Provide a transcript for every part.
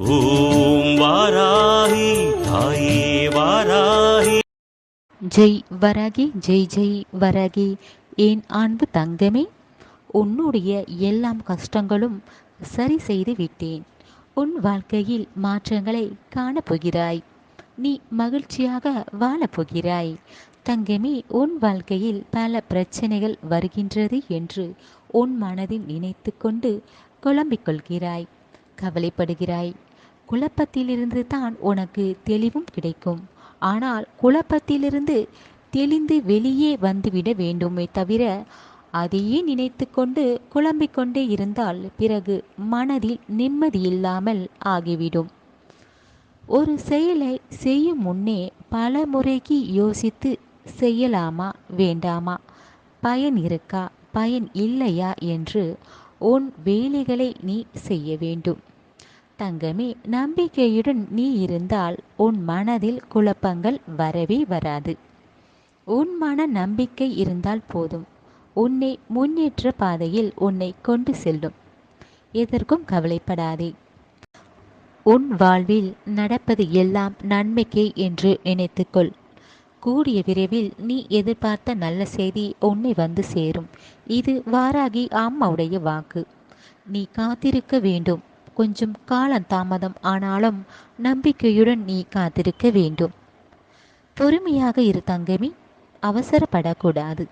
ஓம் வாராகி தாயே வாராகி. ஜெய் வரகி ஜெய் ஜெய் வரகி. என் அன்பு தங்கமே? உன்னுடைய எல்லாம் கஷ்டங்களும் சரி செய்து விட்டேன். உன் வாழ்க்கையில் மாற்றங்களை காணப்போகிறாய். நீ மகிழ்ச்சியாக வாழப்போகிறாய். தங்கமே உன் வாழ்க்கையில் பல பிரச்சனைகள் வருகின்றது என்று உன் மனதில் நினைத்து கொண்டு குழம்பிக் கொள்கிறாய். கவலைப்படுகிறாய். குழப்பத்திலிருந்து தான் உனக்கு தெளிவும் கிடைக்கும். ஆனால் குழப்பத்திலிருந்து தெளிந்து வெளியே வந்துவிட வேண்டுமே தவிர அதையே நினைத்து கொண்டு குழம்பிக் கொண்டே இருந்தால் பிறகு மனதில் நிம்மதியில்லாமல் ஆகிவிடும். ஒரு செயலை செய்யும் முன்னே பல முறைக்கு யோசித்து செய்யலாமா வேண்டாமா? பயன் இருக்கா பயன் இல்லையா என்று உன் வேலைகளை நீ செய்ய வேண்டும். தங்கமே நம்பிக்கையுடன் நீ இருந்தால் உன் மனதில் குழப்பங்கள் வரவே வராது. உன் மன நம்பிக்கை இருந்தால் போதும். உன்னை முன்னேற்ற பாதையில் உன்னை கொண்டு செல்லும். எதற்கும் கவலைப்படாதே. உன் வாழ்வில் நடப்பது எல்லாம் நன்மைக்கே என்று நினைத்துக்கொள். கூடிய விரைவில் நீ எதிர்பார்த்த நல்ல செய்தி உன்னை வந்து சேரும். இது வாராகி அம்மாவுடைய வாக்கு. நீ காத்திருக்க வேண்டும். கொஞ்சம் காலம் தாமதம் ஆனாலும் நம்பிக்கையுடன் நீ காத்திருக்க வேண்டும். பொறுமையாக இரு தங்கமி அவசரப்படக்கூடாது.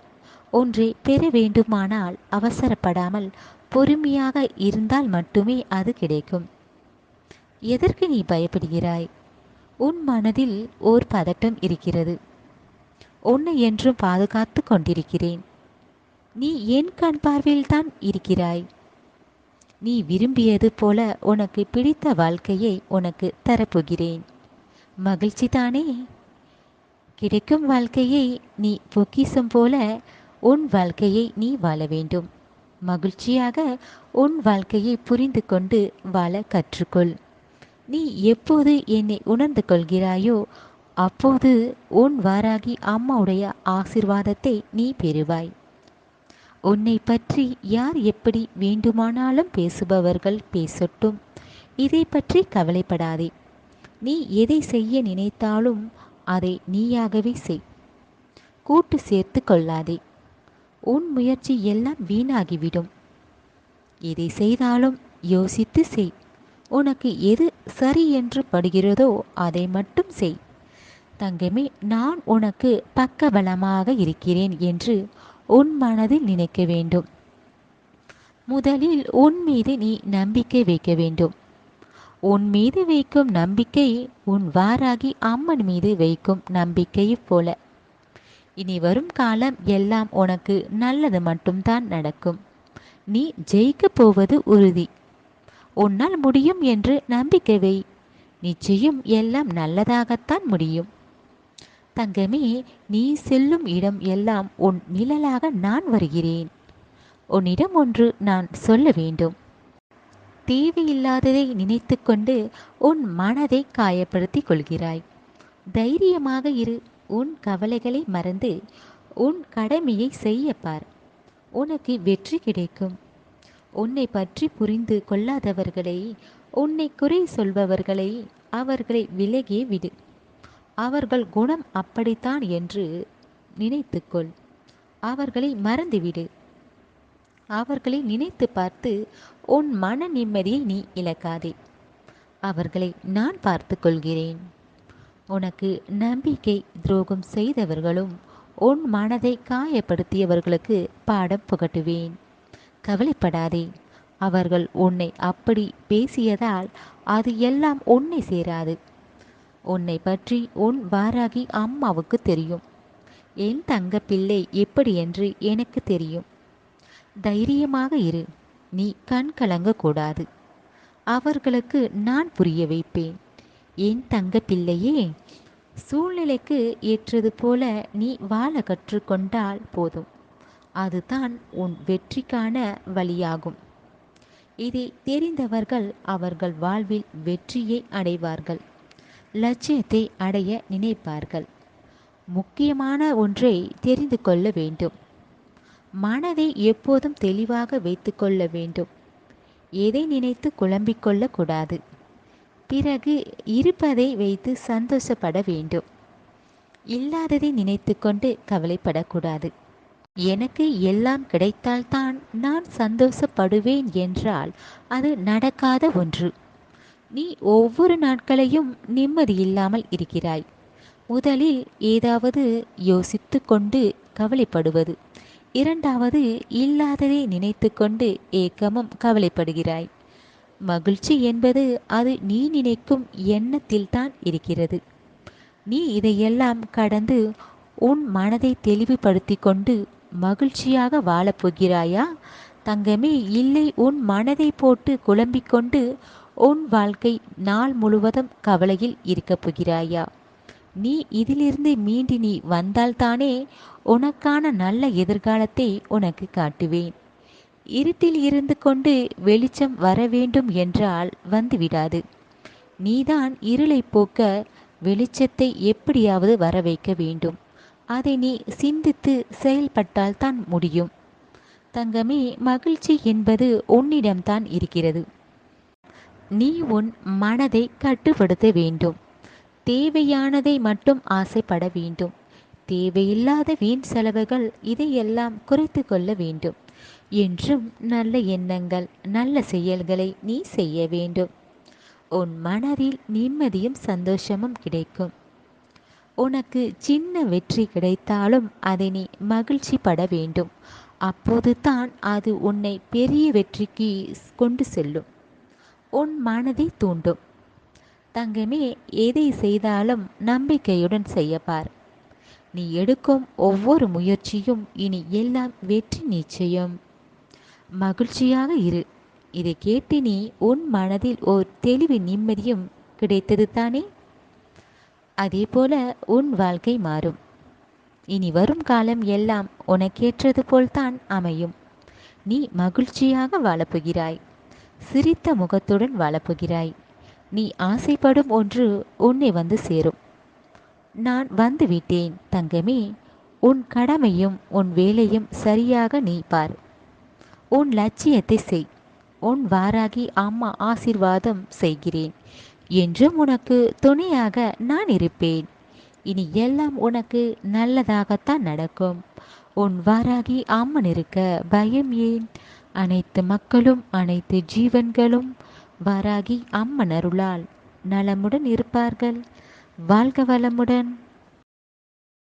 ஒன்றை பெற வேண்டுமானால் அவசரப்படாமல் பொறுமையாக இருந்தால் மட்டுமே அது கிடைக்கும். எதற்கு நீ பயப்படுகிறாய்? உன் மனதில் ஓர் பதட்டம் இருக்கிறது. உன்னை என்றும் பாதுகாத்து கொண்டிருக்கிறேன். நீ என் கண் பார்வையில்தான் இருக்கிறாய். நீ விரும்பியது போல உனக்கு பிடித்த வாழ்க்கையை உனக்கு தரப்போகிறேன். மகிழ்ச்சி தானே? கிடைக்கும் வாழ்க்கையை நீ பொக்கிசம் போல உன் வாழ்க்கையை நீ வாழ வேண்டும். மகிழ்ச்சியாக உன் வாழ்க்கையை புரிந்து கொண்டு வாழ கற்றுக்கொள். நீ எப்போது என்னை உணர்ந்து கொள்கிறாயோ அப்போது உன் வாராகி அம்மாவுடைய ஆசிர்வாதத்தை நீ பெறுவாய். உன்னை பற்றி யார் எப்படி வேண்டுமானாலும் பேசுபவர்கள் பேசட்டும். இதை பற்றி கவலைப்படாதே. நீ எதை செய்ய நினைத்தாலும் அதை நீயாகவே செய். கூட்டு சேர்த்து கொள்ளாதே. உன் முயற்சி எல்லாம் வீணாகிவிடும். எதை செய்தாலும் யோசித்து செய். உனக்கு எது சரி என்று படுகிறதோ அதை மட்டும் செய். தங்கமே நான் உனக்கு பக்கபலமாக இருக்கிறேன் என்று உன் மனதில் நினைக்க வேண்டும். முதலில் உன் மீது நீ நம்பிக்கை வைக்க வேண்டும். உன் மீது வைக்கும் நம்பிக்கை உன் வாராகி அம்மன் மீது வைக்கும் நம்பிக்கையைப் போல. இனி வரும் காலம் எல்லாம் உனக்கு நல்லது மட்டும்தான் நடக்கும். நீ ஜெயிக்கப் போவது உறுதி. உன்னால் முடியும் என்று நம்பிக்கை வை. நிச்சயம் எல்லாம் நல்லதாகத்தான் முடியும். தங்கமே நீ செல்லும் இடம் எல்லாம் உன் நிழலாக நான் வருகிறேன். உன்னிடம் ஒன்று நான் சொல்ல வேண்டும். தேவையில்லாததை நினைத்துக்கொண்டு உன் மனதை காயப்படுத்திக் கொள்கிறாய். தைரியமாக இரு உன் கவலைகளை மறந்து உன் கடமையை செய்யப்பார் உனக்கு வெற்றி கிடைக்கும். உன்னை பற்றி புரிந்து கொள்ளாதவர்களை உன்னை குறை சொல்பவர்களை அவர்களை விலகியே விடு. அவர்கள் குணம் அப்படித்தான் என்று நினைத்துக்கொள். அவர்களை மறந்துவிடு. அவர்களை நினைத்து பார்த்து உன் மன நிம்மதியை நீ இழக்காதே. அவர்களை நான் பார்த்து கொள்கிறேன். உனக்கு நம்பிக்கை துரோகம் செய்தவர்களும் உன் மனதை காயப்படுத்தியவர்களுக்கு பாடம் புகட்டுவேன். கவலைப்படாதே. அவர்கள் உன்னை அப்படி பேசியதால் அது எல்லாம் உன்னை சேராது. உன்னை பற்றி உன் வாராகி அம்மாவுக்கு தெரியும். என் தங்க பிள்ளை எப்படி என்று எனக்கு தெரியும். தைரியமாக இரு. நீ கண் கலங்கக்கூடாது அவர்களுக்கு நான் புரிய வைப்பேன். என் தங்க பிள்ளையே சூழ்நிலைக்கு ஏற்றது போல நீ வாழ கற்றுக்கொண்டால் போதும். அதுதான் உன் வெற்றிக்கான வழியாகும். இதை தெரிந்தவர்கள் அவர்கள் வாழ்வில் வெற்றியை அடைவார்கள். லட்சியத்தை அடைய நினைப்பார்கள். முக்கியமான ஒன்றை தெரிந்து கொள்ள வேண்டும். மனதை எப்போதும் தெளிவாக வைத்துக்கொள்ள வேண்டும். எதை நினைத்து குழம்பிக் கொள்ளக்கூடாது. பிறகு இருப்பதை வைத்து சந்தோஷப்பட வேண்டும். இல்லாததை நினைத்து கொண்டு கவலைப்படக்கூடாது. எனக்கு எல்லாம் கிடைத்தால்தான் நான் சந்தோஷப்படுவேன் என்றால் அது நடக்காத ஒன்று. நீ ஒவ்வொரு நாட்களையும் நிம்மதி இல்லாமல் இருக்கிறாய். முதலில் ஏதாவது யோசித்து கொண்டு கவலைப்படுவது. இரண்டாவது இல்லாததை நினைத்து கொண்டு ஏக்கமும் கவலைப்படுகிறாய். மகிழ்ச்சி என்பது அது நீ நினைக்கும் எண்ணத்தில்தான் இருக்கிறது. நீ இதையெல்லாம் கடந்து உன் மனதை தெளிவுபடுத்தி கொண்டு மகிழ்ச்சியாக வாழப்போகிறாயா? தங்கமே இல்லை உன் மனதை போட்டு குழம்பிக்கொண்டு உன் வாழ்க்கை நாள் முழுவதும் கவலையில் இருக்கப் போகிறாயா? நீ இதிலிருந்து மீண்டு நீ வந்தால்தானே உனக்கான நல்ல எதிர்காலத்தை உனக்கு காட்டுவேன். இருட்டில் இருந்து கொண்டு வெளிச்சம் வர வேண்டும் என்றால் வந்துவிடாது. நீதான் இருளை போக்க வெளிச்சத்தை எப்படியாவது வர வைக்க வேண்டும். அதை நீ சிந்தித்து செயல்பட்டால்தான் முடியும். தங்கமே மகிழ்ச்சி என்பது உன்னிடம்தான் இருக்கிறது. நீ உன் மனதை கட்டுப்படுத்த வேண்டும். தேவையானதை மட்டும் ஆசைப்பட வேண்டும். தேவையில்லாத வீண் செலவுகள் இதையெல்லாம் குறைத்து கொள்ள வேண்டும். என்றும் நல்ல எண்ணங்கள் நல்ல செயல்களை நீ செய்ய வேண்டும். உன் மனதில் நிம்மதியும் சந்தோஷமும் கிடைக்கும். உனக்கு சின்ன வெற்றி கிடைத்தாலும் அதை நீ மகிழ்ச்சி பட வேண்டும். அப்போது தான் அது உன்னை பெரிய வெற்றிக்கு கொண்டு செல்லும். உன் மனதை தூண்டும். தங்கமே எதை செய்தாலும் நம்பிக்கையுடன் செய்யப்பார். நீ எடுக்கும் ஒவ்வொரு முயற்சியும் இனி எல்லாம் வெற்றி நிச்சயம். மகிழ்ச்சியாக இரு. இதை கேட்டு நீ உன் மனதில் ஓர் தெளிவு நிம்மதியும் கிடைத்தது தானே? அதே போல உன் வாழ்க்கை மாறும். இனி வரும் காலம் எல்லாம் உனக்கேற்றது போல்தான் அமையும். நீ மகிழ்ச்சியாக வாழப்போகிறாய். சிரித்த முகத்துடன் வளப்புகிறாய். நீ ஆசைப்படும் ஒன்று உன்னை வந்து சேரும். நான் வந்து விட்டேன் தங்கமே. உன் கடமையும் உன் வேலையும் சரியாக நீ பார். உன் லட்சியத்தை செய். உன் வாராகி அம்மா ஆசிர்வாதம் செய்கிறேன். என்றும் உனக்கு துணையாக நான் இருப்பேன். இனி எல்லாம் உனக்கு நல்லதாகத்தான் நடக்கும். உன் வாராகி அம்மன் இருக்க பயம் ஏன்? அனைத்து மக்களும் அனைத்து ஜீவன்களும் வாராகி அம்மனருளால் நலமுடன் இருப்பார்கள். வாழ்க வளமுடன்.